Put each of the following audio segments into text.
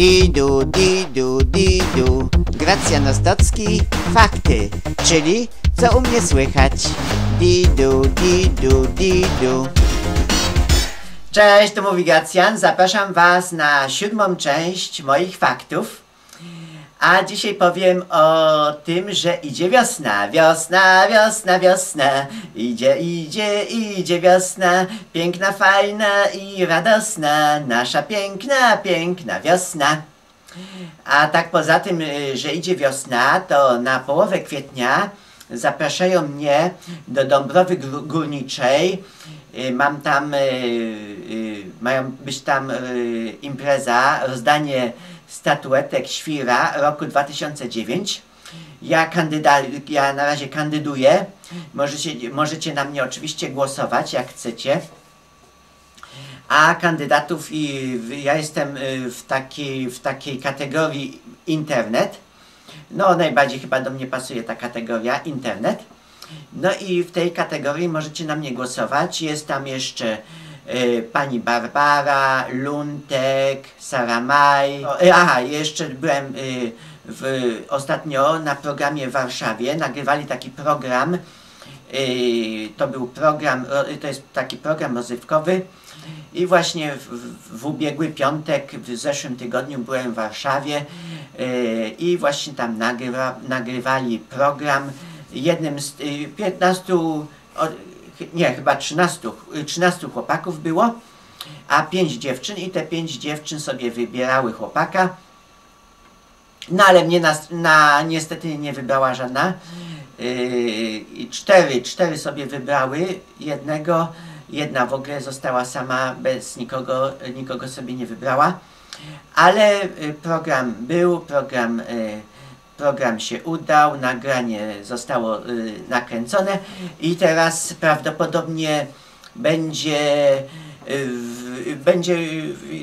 Didu, didu, didu. Gracjan Ostocki, fakty, czyli co u mnie słychać. Didu, didu, didu. Cześć, tu mówi Gracjan. Zapraszam Was na siódmą część moich faktów. A dzisiaj powiem o tym, że idzie wiosna, wiosna, wiosna, wiosna. Idzie, idzie, idzie wiosna, piękna, fajna i radosna. Nasza piękna, piękna wiosna. A tak poza tym, y, że idzie wiosna, to na połowę kwietnia zapraszają mnie do Dąbrowy Górniczej. Y, Mam tam, y, mają być tam impreza, rozdanie statuetek Świra roku 2009. Ja, kandyda, ja na razie kandyduję. Możecie, możecie na mnie oczywiście głosować, jak chcecie. A kandydatów i ja jestem y, w takiej, w takiej kategorii internet. No najbardziej chyba do mnie pasuje ta kategoria internet. No i w tej kategorii możecie na mnie głosować. Jest tam jeszcze pani Barbara, Luntek, Sara Maj. O, y, aha, jeszcze byłem y, w, ostatnio na programie w Warszawie. Nagrywali taki program. Y, to był program, ro- to jest taki program rozrywkowy. I właśnie w, w, w ubiegły piątek, w zeszłym tygodniu byłem w Warszawie yy, i właśnie tam nagrywa, nagrywali program. Jednym z yy, 15, o, ch- nie, chyba 13, y, 13 chłopaków było, a 5 dziewczyn i te 5 dziewczyn sobie wybierały chłopaka. No ale mnie na, na, niestety nie wybrała żadna. Yy, cztery, cztery sobie wybrały jednego, jedna w ogóle została sama bez nikogo, nikogo sobie nie wybrała. Ale y, program był, program, y, program się udał, nagranie zostało y, nakręcone i teraz prawdopodobnie będzie, y, będzie,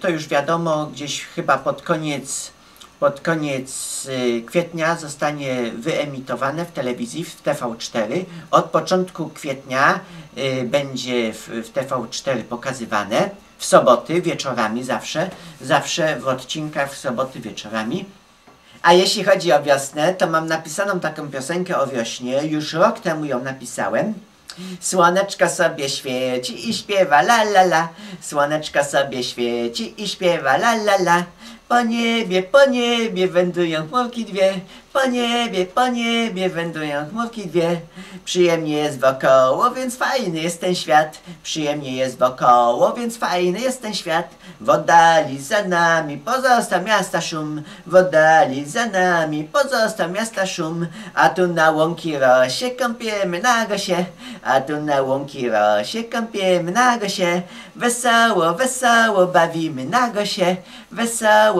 to już wiadomo, gdzieś chyba pod koniec pod koniec y, kwietnia zostanie wyemitowane w telewizji w TV4. Od początku kwietnia będzie w TV4 pokazywane w soboty wieczorami zawsze, zawsze w odcinkach w soboty wieczorami. A jeśli chodzi o wiosnę, to mam napisaną taką piosenkę o wiośnie. Już rok temu ją napisałem. Słoneczko sobie świeci i śpiewa la la la. Słoneczko sobie świeci i śpiewa la la la. Po niebie, po niebie wędrują chmurki dwie. Po niebie, po niebie wędrują chmurki dwie. Przyjemnie jest wokoło, więc fajny jest ten świat. Przyjemnie jest wokoło, więc fajny jest ten świat. W oddali za nami pozostał miasta szum. W oddali za nami pozostał miasta szum. A tu na łąki rosie kąpiemy nago się. A tu na łąki rosie kąpiemy nago się. Wesoło, wesoło bawimy nago się. Wesoło,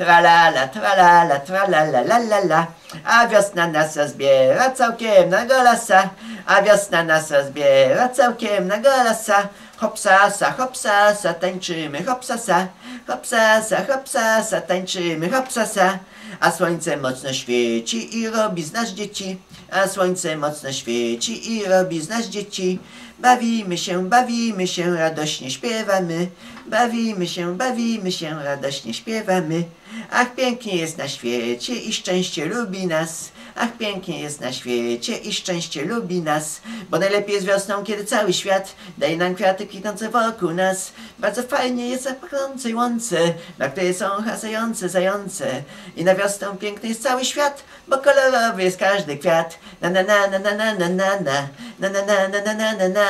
Tralala, tralala, tralala, la la la A wiosna nas rozbiera całkiem na golasa A wiosna nas rozbiera całkiem na golasa Hopsasa, hopsasa, tańczymy hopsasa. Hopsasa, hopsasa, tańczymy hopsasa. A słońce mocno świeci i robi z nas dzieci. A słońce mocno świeci i robi z nas dzieci Bawimy się, bawimy się, radośnie śpiewamy. Bawimy się, bawimy się, radośnie śpiewamy. Ach, pięknie jest na świecie i szczęście lubi nas Ach, pięknie jest na świecie i szczęście lubi nas Bo najlepiej jest wiosną, kiedy cały świat daje nam kwiaty kwitnące wokół nas Bardzo fajnie jest na pachnącej łące Na której są hasające zające I na wiosnę piękny jest cały świat Bo kolorowy jest każdy kwiat Na na na na na na na na na Na na na na na na na na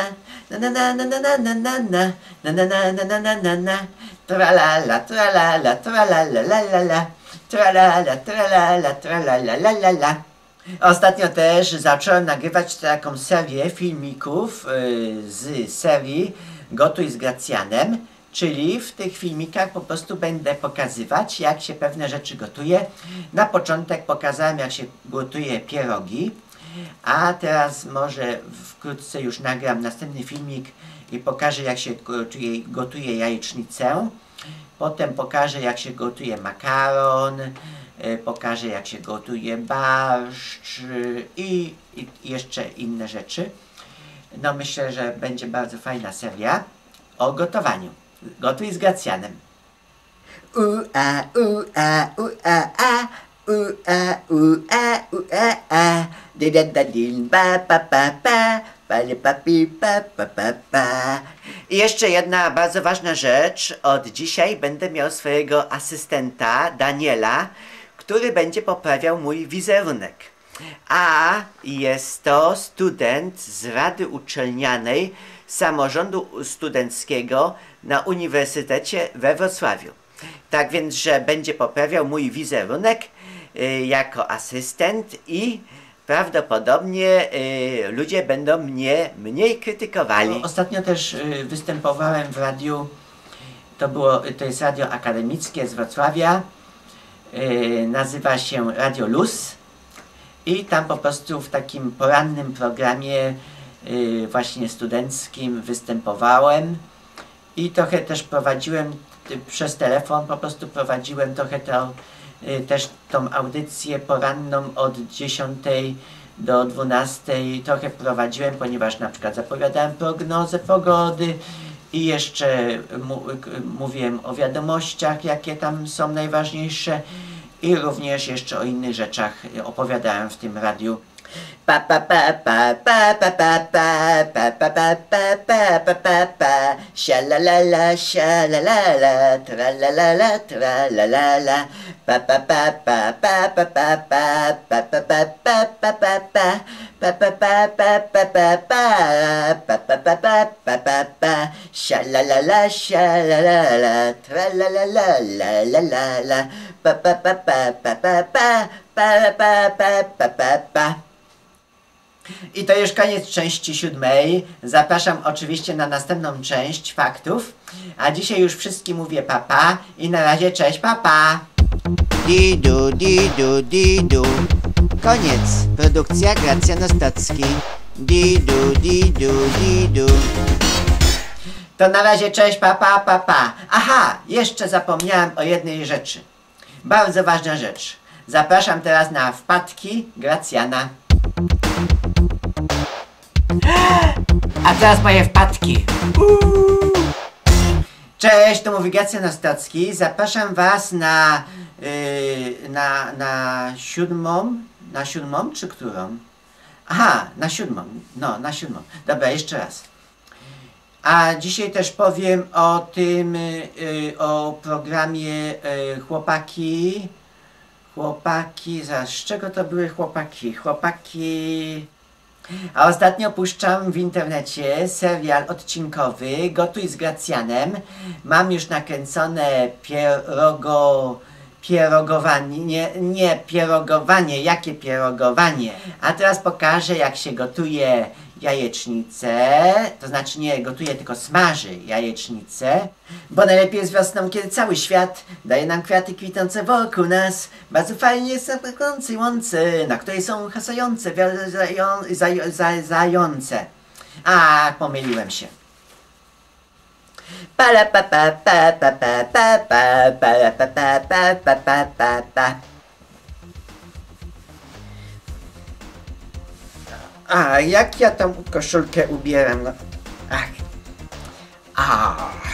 Na na na na na na na na na Na na na na na Ostatnio też zacząłem nagrywać taką serię filmików y, z serii Gotuj z Gracjanem. Czyli w tych filmikach po prostu będę pokazywać, jak się pewne rzeczy gotuje. Na początek pokazałem, jak się gotuje pierogi, a teraz może wkrótce już nagram następny filmik i pokażę, jak się gotuje, gotuje jajecznicę. Potem pokażę, jak się gotuje makaron, pokażę, jak się gotuje barszcz i, i jeszcze inne rzeczy. No myślę, że będzie bardzo fajna seria o gotowaniu. Gotuj z Gracjanem. Ua, ua, ua, a, ua, ua, ua, a. Di da da din, ba, pa, pa, pa, pa, li, pa, pi, pa, pa, pa, pa. I jeszcze jedna bardzo ważna rzecz. Od dzisiaj będę miał swojego asystenta, Daniela, który będzie poprawiał mój wizerunek. A jest to student z Rady Uczelnianej Samorządu Studenckiego na Uniwersytecie we Wrocławiu. Tak więc, że będzie poprawiał mój wizerunek y, jako asystent i prawdopodobnie y, ludzie będą mnie mniej krytykowali. Ostatnio też y, występowałem w radiu, to, było, to jest radio akademickie z Wrocławia, nazywa się Radio Luz i tam po prostu w takim porannym programie y, właśnie studenckim występowałem i trochę też prowadziłem y, przez telefon, po prostu prowadziłem trochę to, też tą audycję poranną od 10 do 12 trochę prowadziłem, ponieważ na przykład zapowiadałem prognozę pogody i jeszcze mówiłem o wiadomościach, jakie tam są najważniejsze i również jeszcze o innych rzeczach opowiadałem w tym radiu. Pa, pa, pa, pa, pa, pa, pa, pa, pa, pa, pa, pa, pa, pa, pa, pa. Sha la la la, sha la la la, tra la la la, tra la la la. Pa, pa, pa, pa, pa, pa, pa, pa, pa, pa, pa, pa, pa, pa, Sha la la pa, pa. I to już koniec części siódmej. Zapraszam oczywiście na następną część faktów. A dzisiaj już wszystkim mówię papa i na razie cześć papa. Didu. Koniec. Produkcja Gracjan Ostocki. Didu, didu, didu. To na razie cześć papa papa. Aha, jeszcze zapomniałem o jednej rzeczy. Bardzo ważna rzecz. Zapraszam teraz na wpadki Gracjana. A teraz moje wpadki. Cześć, to mówi Gracjan Ostocki. Zapraszam Was na, yy, na, na siódmą, na siódmą czy którą? Aha, na siódmą, no, na siódmą. Dobra, jeszcze raz. A dzisiaj też powiem o tym, y, y, o programie y, Chłopaki. Chłopaki, zaraz, z czego to były chłopaki? Chłopaki. A ostatnio puszczam w internecie serial odcinkowy Gotuj z Gracjanem. Mam już nakręcone pierogo... Pierogowanie, nie, nie pierogowanie, jakie pierogowanie? A teraz pokażę jak się gotuje jajecznicę, to znaczy nie gotuje, tylko smaży jajecznicę, bo najlepiej jest wiosną, kiedy cały świat daje nam kwiaty kwitnące wokół nas. Bardzo fajnie jest zapłakający łące, na której są hasające zają, zaj, zaj, zające. A, pomyliłem się. A, jak ja tą koszulkę ubieram? No. Ach. Ach.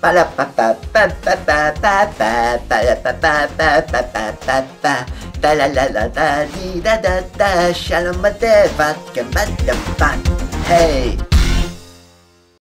Para pa pa pa pa pa pa pa pa pa pa pa pa pa pa. La la la da di da da da shalom Hej!